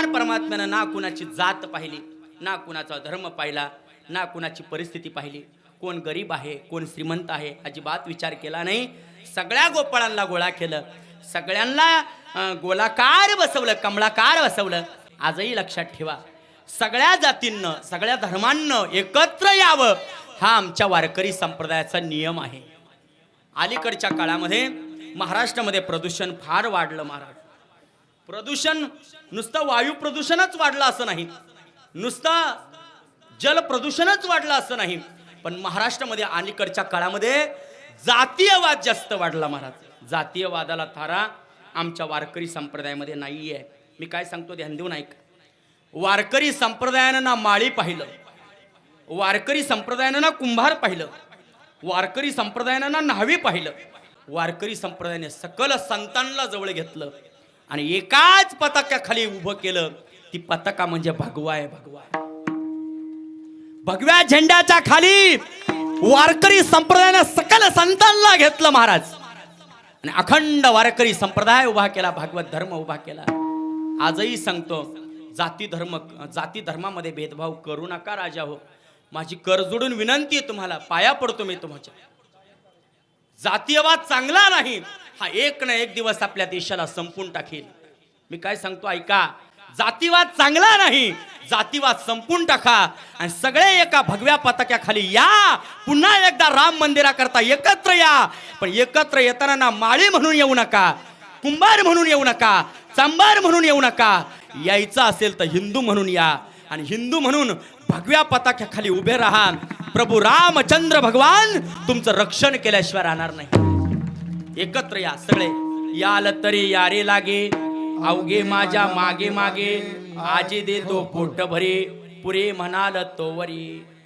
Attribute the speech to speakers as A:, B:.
A: भगवान परमात्म्यानं ना कुणाची जात पाहिली ना कुणाचा धर्म पाहिला ना कुणाची परिस्थिती पाहिली. कोण गरीब आहे कोण श्रीमंत आहे अजिबात विचार केला नाही. सगळ्या गोपाळांना गोळा केलं. सगळ्यांना गोलाकार बसवलं कमळाकार बसवलं. आजही लक्षात ठेवा सगळ्या जातींनं सगळ्या धर्मांनं एकत्र यावं हा आमच्या वारकरी संप्रदायाचा नियम आहे. अलीकडच्या काळामध्ये महाराष्ट्रामध्ये प्रदूषण फार वाढलं महाराज. प्रदूषण नुसतं वायू प्रदूषणच वाढलं असं नाही. नुसतं जल प्रदूषणच वाढलं असं नाही. पण महाराष्ट्रामध्ये अलीकडच्या काळामध्ये जातीयवाद जास्त वाढला महाराज. जातीयवादाला थारा आमच्या वारकरी संप्रदायामध्ये नाही आहे मी काय सांगतो ध्यान देऊन ऐक. वारकरी संप्रदायानं ना माळी पाहिलं. वारकरी संप्रदायानं ना कुंभार पाहिलं. वारकरी संप्रदायानं ना न्हावी पाहिलं. वारकरी संप्रदायाने सकल संतांना जवळ घेतलं. आणि एकाच पताक्याखाली उभं केलं ती पताका म्हणजे भगवा आहे भगवा भगव्या झेंड्याच्या खाली वारकरी संप्रदायानं सकल संतांना घेतलं महाराज. आणि अखंड वारकरी संप्रदाय उभा केला भागवत धर्म उभा केला. आजही सांगतो जाती धर्म जाती धर्मामध्ये भेदभाव करू नका राजा हो. माझी कर जोडून विनंती आहे तुम्हाला पाया पडतो मी तुमच्या. जातीयवाद चांगला नाही. हा एक ना एक दिवस आपल्या देशाला संपून टाकेल. मी काय सांगतो ऐका. जातीवाद चांगला नाही. जातीवाद संपून टाका. आणि सगळे एका भगव्या पताक्याखाली या. पुन्हा एकदा राम मंदिराकरता एकत्र या. पण एकत्र येताना ना माळी म्हणून येऊ नका कुंभार म्हणून येऊ नका चांबार म्हणून येऊ नका. यायचं असेल तर हिंदू म्हणून या. आणि हिंदू म्हणून भगव्या पताक्याखाली उभे राहा प्रभू रामचंद्र भगवान तुमचं रक्षण केल्याशिवाय राहणार नाही. एकत्र या सगळे. याल तरी यारे लागे अवघे माझ्या मागे मागे. आजी देतो पोट भरे पुरे म्हणाल तो वरी.